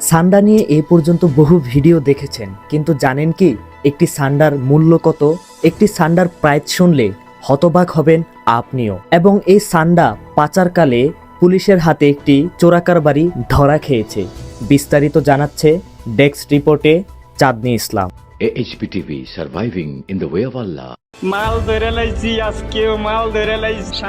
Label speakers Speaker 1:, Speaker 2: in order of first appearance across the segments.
Speaker 1: সান্ডা নিয়ে এ পর্যন্ত বহু ভিডিও দেখেছেন কিন্তু জানেন কি একটি সান্ডার মূল্য কত? একটি সান্ডার প্রাইস শুনলে হতবাক হবেন আপনিও। এবং এই সান্ডা পাচারকালে পুলিশের হাতে একটি চোরাকার বাড়ি ধরা খেয়েছে। বিস্তারিত জানাচ্ছে ডেস্ক রিপোর্টে চাঁদনি ইসলাম।
Speaker 2: Of
Speaker 3: মাল ধরে লাইছি আজকেও মাল ধরে লাইছি।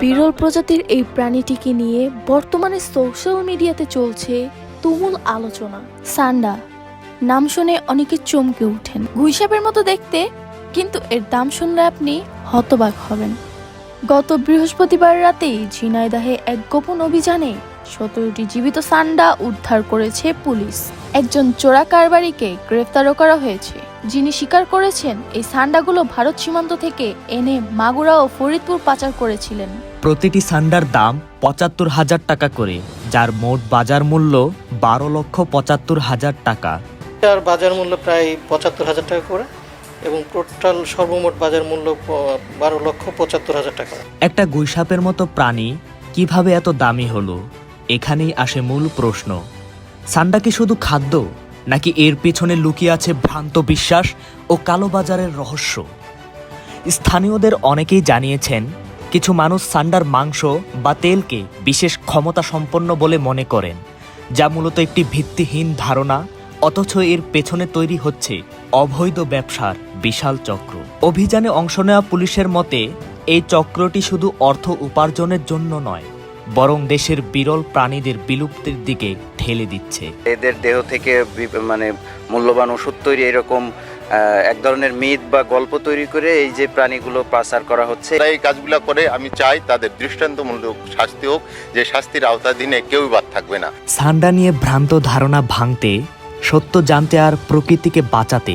Speaker 4: বিরল প্রজাতির এই প্রাণীটিকে নিয়ে বর্তমানে সোশ্যাল মিডিয়াতে চলছে তুমুল আলোচনা। সান্ডা, নাম শুনে অনেকে চমকে ওঠেন গুইসাপের মতো দেখতে, কিন্তু এর দাম শুনলে আপনি হতবাক হবেন। গত বৃহস্পতিবার রাতেই ঝিনাইদাহে এক গোপন অভিযানে সতেরোটি জীবিত সান্ডা উদ্ধার করেছে পুলিশ। একজন চোরা কারবারিকে গ্রেফতারও করা হয়েছে। যিনি স্বীকার করেছেন, এই সান্ডাগুলো ভারত সীমান্ত থেকে এনে মাগুরা ও ফরিদপুর পাচার করেছিলেন।
Speaker 1: প্রতিটি সান্ডার দাম পঁচাত্তর হাজার টাকা করে। যার মোট বাজার মূল্য বারো লক্ষ পঁচাত্তর হাজার টাকা।
Speaker 5: এটার বাজার মূল্য প্রায় পঁচাত্তর হাজার টাকা করে এবং টোটাল সর্বমোট বাজার মূল্য বারো লক্ষ পঁচাত্তর হাজার টাকা
Speaker 1: একটা গুইসাপের মতো প্রাণী কীভাবে এত দামি হলো? এখানেই আসে মূল প্রশ্ন। সান্ডা কি শুধু খাদ্য নাকি এর পেছনে লুকিয়ে আছে ভ্রান্ত বিশ্বাস ও কালোবাজারের রহস্য? স্থানীয়দের অনেকেই জানিয়েছেন কিছু মানুষ সান্ডার মাংস বা তেলকে বিশেষ ক্ষমতা সম্পন্ন বলে মনে করেন, যা মূলত একটি ভিত্তিহীন ধারণা, অথচ এর পেছনে তৈরি হচ্ছে অবৈধ ব্যবসার বিশাল চক্র। অভিযানে অংশ নেওয়া পুলিশের মতে, এই চক্রটি শুধু অর্থ উপার্জনের জন্য নয় বরং দেশের বিরল প্রাণীদের বিলুপ্তির দিকে ঠেলে দিচ্ছে।
Speaker 6: এদের দেহ থেকে মানে মূল্যবান ওষুধ তৈরি এরকম এক ধরনের মিথ বা গল্প তৈরি করে এই যে প্রাণীগুলো পাচার করা হচ্ছে।
Speaker 7: এই কাজগুলো করে আমি চাই তাদের দৃষ্টান্তমূলক শাস্তি হোক যে শাস্তির আওতাধীনে কেউই বাদ থাকবে না।
Speaker 1: সান্ডা নিয়ে ভ্রান্ত ধারণা ভাঙতে সত্য জানতে আর প্রকৃতিকে বাঁচাতে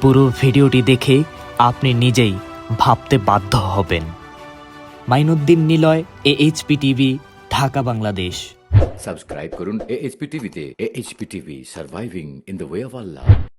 Speaker 1: পুরো ভিডিওটি দেখে আপনি নিজেই ভাবতে বাধ্য হবেন। Mainuddin Niloy HP TV Dhaka Bangladesh
Speaker 2: Subscribe করুন AHP TV তে AHP TV surviving in the way of Allah.